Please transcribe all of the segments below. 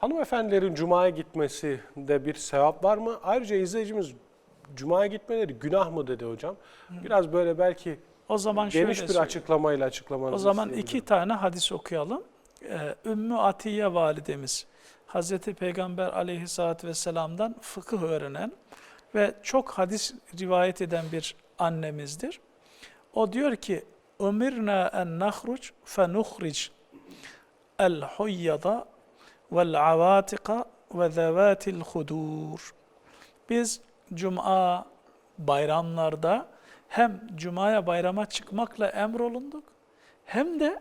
Hanımefendilerin Cuma'ya gitmesi de bir sevap var mı? Ayrıca izleyicimiz Cuma'ya gitmeleri günah mı dedi hocam? Biraz böyle belki O zaman şöyle geniş bir söyleyeyim. açıklamayla açıklamanızı O zaman iki tane hadis okuyalım. Ee, Ümmü Atiye validemiz, Hazreti Peygamber aleyhissalatü vesselam'dan fıkıh öğrenen ve çok hadis rivayet eden bir annemizdir. O diyor ki, Ömirna en nahruc fe nuhric el huyyada vel avatika ve zevatil hudur. Biz Cuma bayramlarda hem Cuma'ya bayrama çıkmakla emrolunduk hem de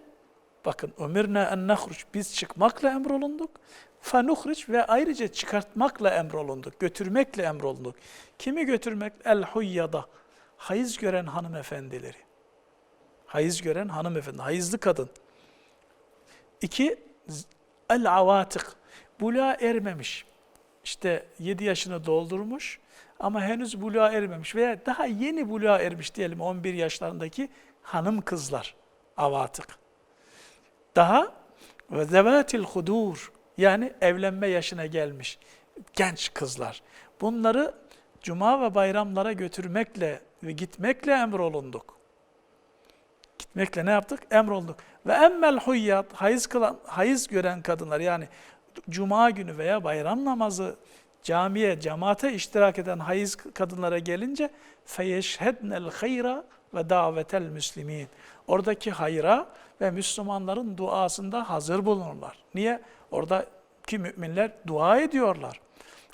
bakın ömürne en nahruç biz çıkmakla emrolunduk. Fenuhriç ve ayrıca çıkartmakla emrolunduk, götürmekle emrolunduk. Kimi götürmek? El huyyada. Hayız gören hanımefendileri. Hayız gören hanımefendi, hayızlı kadın. İki, el avatık. Buluğa ermemiş. İşte 7 yaşını doldurmuş ama henüz buluğa ermemiş veya daha yeni buluğa ermiş diyelim 11 yaşlarındaki hanım kızlar. Avatık. Daha ve zevatil hudur yani evlenme yaşına gelmiş genç kızlar. Bunları cuma ve bayramlara götürmekle ve gitmekle emrolunduk. Gitmekle ne yaptık? Emrolunduk. Ve emmel huyyat, hayız, kılan, hayız gören kadınlar yani cuma günü veya bayram namazı camiye, cemaate iştirak eden hayız kadınlara gelince feyeşhednel hayra ve davetel müslimin. Oradaki hayra ve Müslümanların duasında hazır bulunurlar. Niye? Oradaki müminler dua ediyorlar.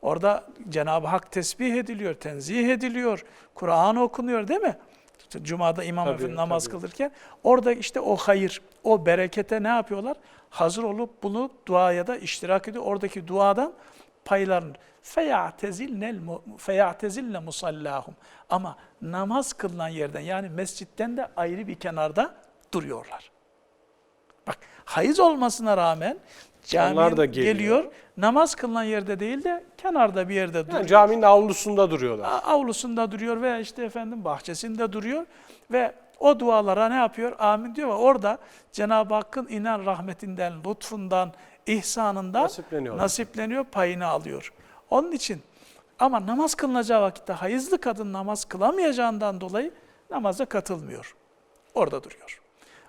Orada Cenab-ı Hak tesbih ediliyor, tenzih ediliyor, Kur'an okunuyor değil mi? Cuma'da imam Tabii, efendi namaz tabii. kılırken orada işte o hayır, o berekete ne yapıyorlar? Hazır olup bunu duaya da iştirak ediyor. Oradaki duadan paylarını feyatezilne musallahum. Ama namaz kılınan yerden yani mescitten de ayrı bir kenarda duruyorlar. Bak hayız olmasına rağmen Onlar da geliyor. geliyor. Namaz kılınan yerde değil de kenarda bir yerde duruyor. Yani caminin avlusunda duruyorlar. A- avlusunda duruyor veya işte efendim bahçesinde duruyor ve o dualara ne yapıyor? Amin diyor ve orada Cenab-ı Hakk'ın inen rahmetinden, lütfundan, ihsanından Nasipleniyorlar. nasipleniyor, payını alıyor. Onun için ama namaz kılınacağı vakitte hayızlı kadın namaz kılamayacağından dolayı namaza katılmıyor. Orada duruyor.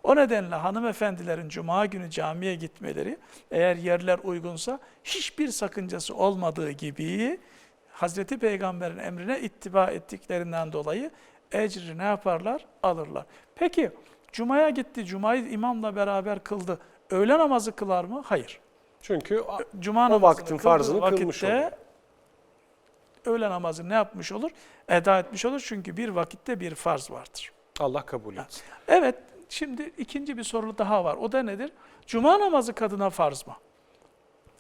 O nedenle hanımefendilerin cuma günü camiye gitmeleri eğer yerler uygunsa hiçbir sakıncası olmadığı gibi Hazreti Peygamber'in emrine ittiba ettiklerinden dolayı ecri ne yaparlar? Alırlar. Peki Cuma'ya gitti, Cuma'yı imamla beraber kıldı. Öğle namazı kılar mı? Hayır. Çünkü Cuma O vaktin farzını kılmış oluyor. öğle namazı ne yapmış olur? Eda etmiş olur çünkü bir vakitte bir farz vardır. Allah kabul etsin. Evet, şimdi ikinci bir soru daha var. O da nedir? Cuma namazı kadına farz mı?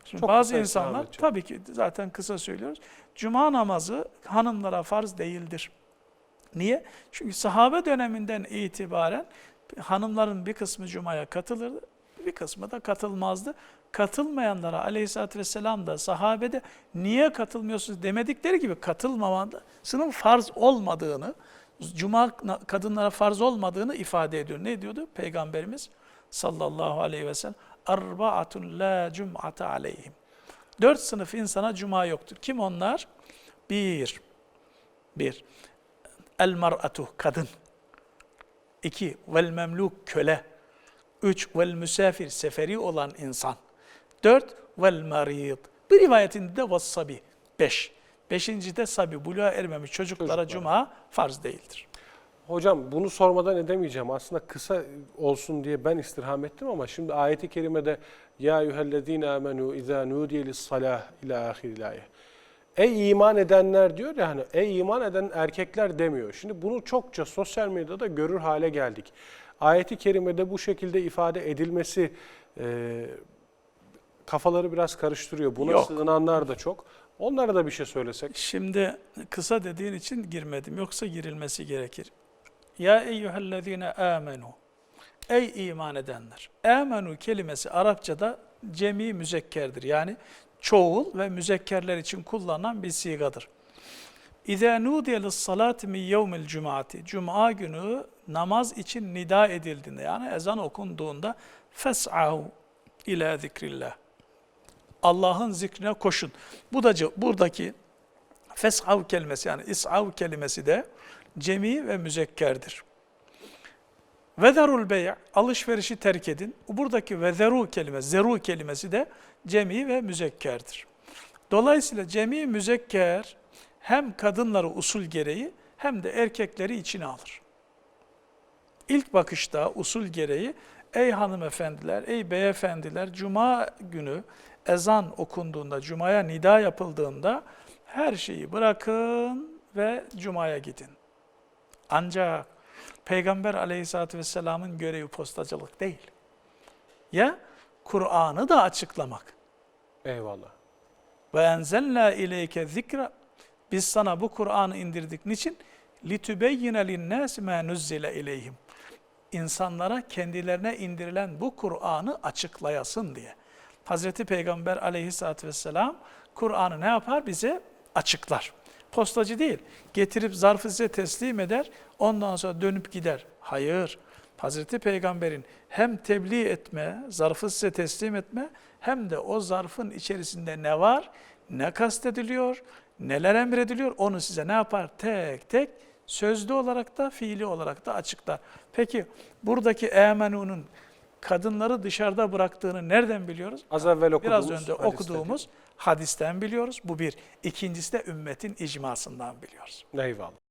Şimdi Çok bazı insanlar, edeceğim. tabii ki zaten kısa söylüyoruz. Cuma namazı hanımlara farz değildir. Niye? Çünkü sahabe döneminden itibaren hanımların bir kısmı Cuma'ya katılırdı, bir kısmı da katılmazdı. Katılmayanlara aleyhissalatü vesselam da sahabede niye katılmıyorsunuz demedikleri gibi katılmamasının farz olmadığını, Cuma kadınlara farz olmadığını ifade ediyor. Ne diyordu Peygamberimiz sallallahu aleyhi ve sellem? Arba'atun la cum'ate aleyhim. Dört sınıf insana cuma yoktur. Kim onlar? Bir, bir, el mar'atu kadın. İki, vel memluk köle. Üç, vel müsafir seferi olan insan. Dört, vel marid. Bir rivayetinde de vassabi. Beş. Beşinci de sabi, buluğa ermemiş çocuklara Çocuklara. cuma farz değildir. Hocam bunu sormadan edemeyeceğim. Aslında kısa olsun diye ben istirham ettim ama şimdi ayeti kerimede ya eyyühellezine amenu izâ nudiye lissalah ila ahiril ayet. Ey iman edenler diyor ya hani ey iman eden erkekler demiyor. Şimdi bunu çokça sosyal medyada görür hale geldik. Ayeti kerimede bu şekilde ifade edilmesi e, kafaları biraz karıştırıyor. Buna Yok. sığınanlar da çok. Onlara da bir şey söylesek. Şimdi kısa dediğin için girmedim. Yoksa girilmesi gerekir. Ya eyyühellezine amenu. Ey iman edenler. Amenu kelimesi Arapçada cemi müzekkerdir. Yani çoğul ve müzekkerler için kullanılan bir sigadır. İzâ nudiye lissalâti min yevmil cumaati. Cuma günü namaz için nida edildiğinde yani ezan okunduğunda fes'ahu ila zikrillah. Allah'ın zikrine koşun. Bu da buradaki feshav kelimesi yani is'av kelimesi de cemi ve müzekkerdir. Vezerul bey' alışverişi terk edin. Buradaki vezeru kelime, zeru kelimesi de cemi ve müzekkerdir. Dolayısıyla cemi müzekker hem kadınları usul gereği hem de erkekleri içine alır. İlk bakışta usul gereği ey hanımefendiler, ey beyefendiler cuma günü ezan okunduğunda, cumaya nida yapıldığında her şeyi bırakın ve cumaya gidin. Ancak Peygamber aleyhissalatü vesselamın görevi postacılık değil. Ya Kur'an'ı da açıklamak. Eyvallah. Ve enzelna ileyke zikra. Biz sana bu Kur'an'ı indirdik. Niçin? Litübeyyine linnâsi mâ nuzzile ileyhim. İnsanlara kendilerine indirilen bu Kur'an'ı açıklayasın diye. Hazreti Peygamber aleyhissalatü vesselam Kur'an'ı ne yapar? Bize açıklar. Postacı değil. Getirip zarfı size teslim eder, ondan sonra dönüp gider. Hayır. Hazreti Peygamber'in hem tebliğ etme, zarfı size teslim etme, hem de o zarfın içerisinde ne var, ne kastediliyor, neler emrediliyor, onu size ne yapar? Tek tek sözlü olarak da, fiili olarak da açıklar. Peki buradaki emenu'nun kadınları dışarıda bıraktığını nereden biliyoruz? Az evvel okuduğumuz Biraz önce hadiste okuduğumuz hadisten biliyoruz. Bu bir. İkincisi de ümmetin icmasından biliyoruz. Eyvallah.